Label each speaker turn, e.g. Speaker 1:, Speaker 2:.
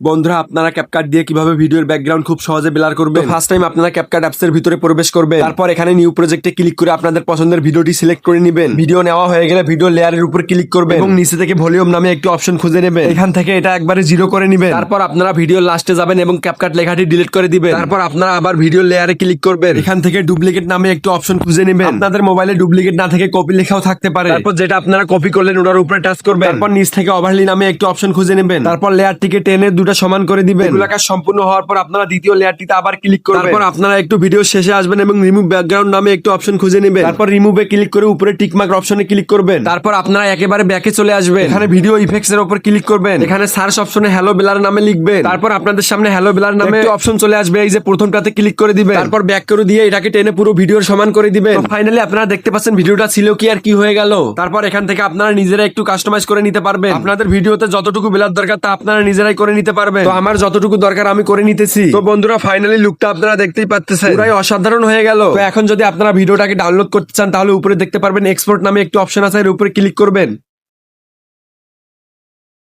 Speaker 1: বন্ধুরা আপনারা ক্যাপকাট দিয়ে কীভাবে ভিডিওর ব্যাকগ্রাউন্ড খুব সহজে ব্লার করবেন? ফার্স্ট টাইম আপনারা ক্যাপকাট অ্যাপস এর ভিতরে প্রবেশ করবেন। তারপর এখানে নিউ প্রজেক্টে ক্লিক করে আপনাদের পছন্দের ভিডিওটি সিলেক্ট করে নেবেন। ভিডিও নেওয়া হয়ে গেলে ভিডিও লেয়ারের উপর ক্লিক করবেন। এবং নিচে থেকে ভলিউম নামে একটি অপশন খুঁজে নেবেন। এখান থেকে এটা একবারে জিরো করে নেবেন। তারপর আপনারা ভিডিও লাস্টে যাবেন এবং ক্যাপকাট লেখাটি ডিলিট করে দিবেন। তারপর আপনারা আবার ভিডিও লেয়ারে ক্লিক করবেন। এখান থেকে ডুপ্লিকেট নামে একটি অপশন খুঁজে নেবেন। আপনাদের মোবাইলে ডুপ্লিকেট না থেকে কপি লেখাও থাকতে পারে। তারপর যেটা আপনারা কপি করলেন ওটার উপরে টাচ করবেন। তারপর নিচ থেকে ওভারলি নামে একটি অপশন খুঁজে নেবেন। তারপর লেয়ারটিকে টেনে দুটো সমান করে দিবেন। এগুলো কাজ সম্পূর্ণ হওয়ার পর আপনারা দ্বিতীয় লেয়ারটিতে আবার ক্লিক করবেন। তারপর আপনারা একটু ভিডিও শেষে আসবেন এবং রিমুভ ব্যাকগ্রাউন্ড নামে একটু অপশন খুঁজে নেবেন। তারপর রিমুভে ক্লিক করে উপরে টিক মার্ক অপশনে ক্লিক করবেন। তারপর আপনারা একেবারে ব্যাকে চলে আসবেন। এখানে ভিডিও ইফেক্টস এর উপর ক্লিক করবেন। এখানে সার্চ অপশনে হ্যালো বেলার নামে লিখবেন। তারপর আপনাদের সামনে হ্যালো বেলার নামে অপশন চলে আসবে। এই যে প্রথমটাতে ক্লিক করে দিবেন। তারপর ব্যাক করে দিয়ে এটাকে টেনে পুরো ভিডিওর সমান করে দিবেন। ফাইনালি আপনারা দেখতে পাচ্ছেন ভিডিওটা ছিল কি আর কি হয়ে গেল। তারপর এখান থেকে আপনারা নিজেরা একটু কাস্টমাইজ করে নিতে পারবেন। আপনাদের ভিডিওতে যতটুকু বেলার দরকার তা আপনারা নিজেরাই করে নিতে পারবেন। তো আমার যতটুকু দরকার আমি করে নিতেছি। তো বন্ধুরা ফাইনালি লুকটা আপনারা দেখতেই পাচ্ছেন পুরাই অসাধারণ হয়ে গেল। তো এখন যদি আপনারা ভিডিওটাকে ডাউনলোড করতে চান তাহলে উপরে দেখতে পারবেন এক্সপোর্ট নামে একটি অপশন আছে এর উপরে ক্লিক করবেন।